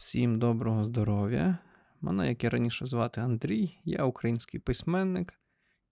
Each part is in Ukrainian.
Всім доброго здоров'я. Мене, як і раніше звати Андрій, я український письменник,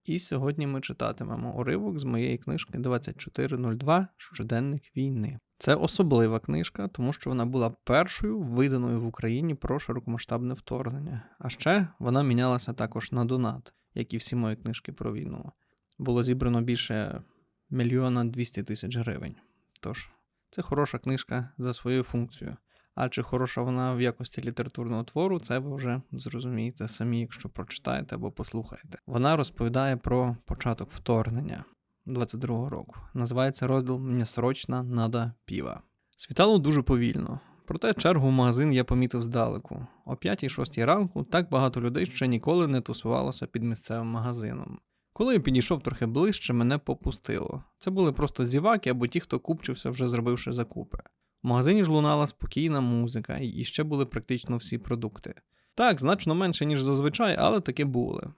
і сьогодні ми читатимемо уривок з моєї книжки 2402 Щоденник війни. Це особлива книжка, тому що вона була першою виданою в Україні про широкомасштабне вторгнення. А ще вона мінялася також на донат, як і всі мої книжки про війну. Було зібрано більше мільйона 200 тисяч гривень. Тож, це хороша книжка за своєю функцією. А чи хороша вона в якості літературного твору, це ви вже зрозумієте самі, якщо прочитаєте або послухаєте. Вона розповідає про початок вторгнення 22-го року. Називається розділ «Мені срочно надо піва. Світало дуже повільно. Проте чергу в магазин я помітив здалеку. О 5-6 ранку так багато людей ще ніколи не тусувалося під місцевим магазином. Коли я підійшов трохи ближче, мене попустило. Це були просто зіваки або ті, хто купчився, вже зробивши закупи. В магазині ж лунала спокійна музика, і ще були практично всі продукти. Так, значно менше, ніж зазвичай, але таки були.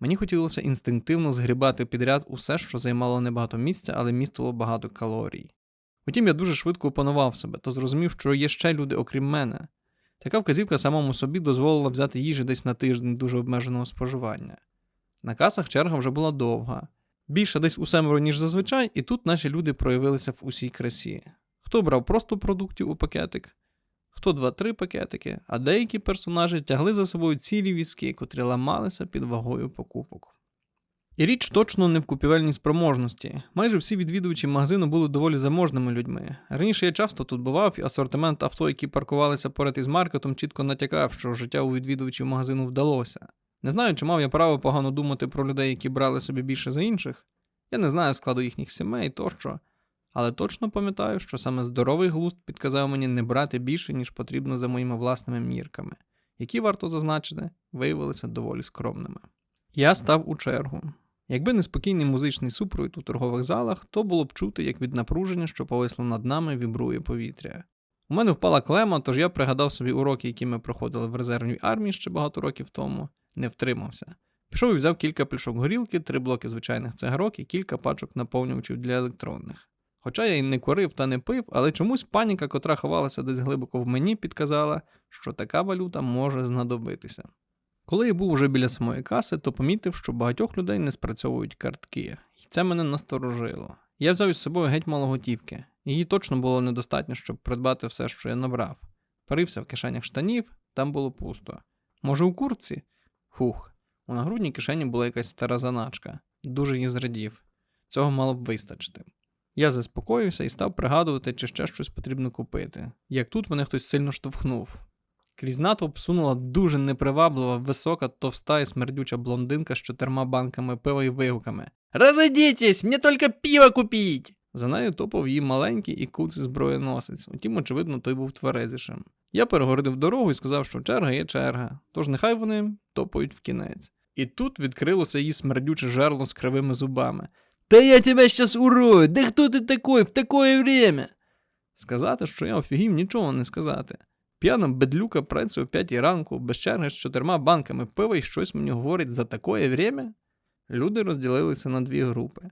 Мені хотілося інстинктивно згрібати підряд усе, що займало небагато місця, але містило багато калорій. Утім, я дуже швидко опанував себе та зрозумів, що є ще люди, окрім мене. Така вказівка самому собі дозволила взяти їжі десь на тиждень дуже обмеженого споживання. На касах черга вже була довга. Більше десь у семеро, ніж зазвичай, і тут наші люди проявилися в усій красі. Хто брав просто продуктів у пакетик, хто два-три пакетики, а деякі персонажі тягли за собою цілі візки, котрі ламалися під вагою покупок. І річ точно не в купівельній спроможності. Майже всі відвідувачі магазину були доволі заможними людьми. Раніше я часто тут бував, і асортимент авто, які паркувалися поряд із маркетом, чітко натякав, що життя у відвідувачів магазину вдалося. Не знаю, чи мав я право погано думати про людей, які брали собі більше за інших. Я не знаю складу їхніх сімей тощо. Але точно пам'ятаю, що саме здоровий глузд підказав мені не брати більше, ніж потрібно за моїми власними мірками, які, варто зазначити, виявилися доволі скромними. Я став у чергу. Якби не спокійний музичний супровід у торгових залах, то було б чути, як від напруження, що повисло над нами, вібрує повітря. У мене впала клема, тож я пригадав собі уроки, які ми проходили в резервній армії ще багато років тому, не втримався. Пішов і взяв кілька пляшок горілки, три блоки звичайних цигарок і кілька пачок наповнювачів для електронних. Хоча я й не курив та не пив, але чомусь паніка, котра ховалася десь глибоко в мені, підказала, що така валюта може знадобитися. Коли я був уже біля самої каси, то помітив, що багатьох людей не спрацьовують картки, і це мене насторожило. Я взяв із собою геть мало готівки, її точно було недостатньо, щоб придбати все, що я набрав. Парився в кишенях штанів, там було пусто. Може, у куртці? Хух, у нагрудній кишені була якась стара заначка, дуже її зрадів. Цього мало б вистачити. Я заспокоївся і став пригадувати, чи ще щось потрібно купити. Як тут мене хтось сильно штовхнув. Крізь натовп сунула дуже неприваблива, висока, товста і смердюча блондинка з чотирма банками пива і вигуками. Розойдітесь, мені тільки пиво купіть! За нею топав її маленький і куций зброєносець, утім, очевидно, той був тверезішим. Я перегородив дорогу і сказав, що черга є черга, тож нехай вони топають в кінець. І тут відкрилося її смердюче жерло з кривими зубами. «Да я тебя сейчас урою! Да хто ти такой в такое время? Сказати, що я офігів, нічого не сказати. П'яна бедлюка працює о п'ятій ранку, без черги з чотирма банками пива і щось мені говорить за такое время. Люди розділилися на дві групи.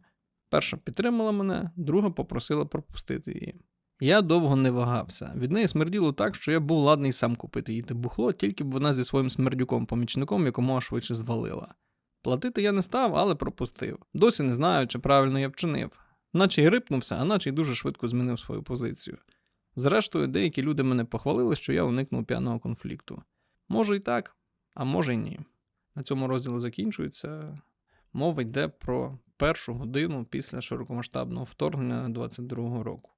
Перша підтримала мене, друга попросила пропустити її. Я довго не вагався. Від неї смерділо так, що я був ладний сам купити їй те бухло, тільки б вона зі своїм смердюком-помічником якомога швидше звалила. Платити я не став, але пропустив. Досі не знаю, чи правильно я вчинив. Наче й рипнувся, а наче й дуже швидко змінив свою позицію. Зрештою, деякі люди мене похвалили, що я уникнув п'яного конфлікту. Може і так, а може й ні. На цьому розділі закінчується. Мова йде про першу годину після широкомасштабного вторгнення 22-го року.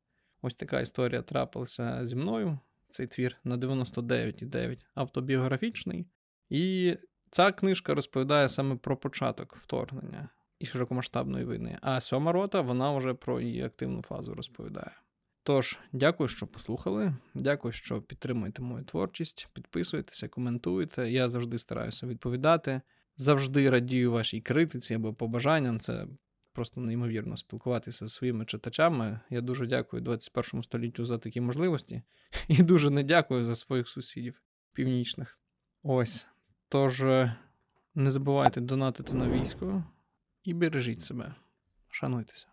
Ось така історія трапилася зі мною. Цей твір на 99,9 автобіографічний. І Ця книжка розповідає саме про початок вторгнення і широкомасштабної війни, а сьома рота вона вже про її активну фазу розповідає. Тож, дякую, що послухали. Дякую, що підтримуєте мою творчість, підписуєтеся, коментуєте. Я завжди стараюся відповідати. Завжди радію вашій критиці або побажанням. Це просто неймовірно спілкуватися зі своїми читачами. Я дуже дякую 21 століттю за такі можливості, і дуже не дякую за своїх сусідів північних. Ось. Тож, не забувайте донатити на військо і бережіть себе. Шануйтеся.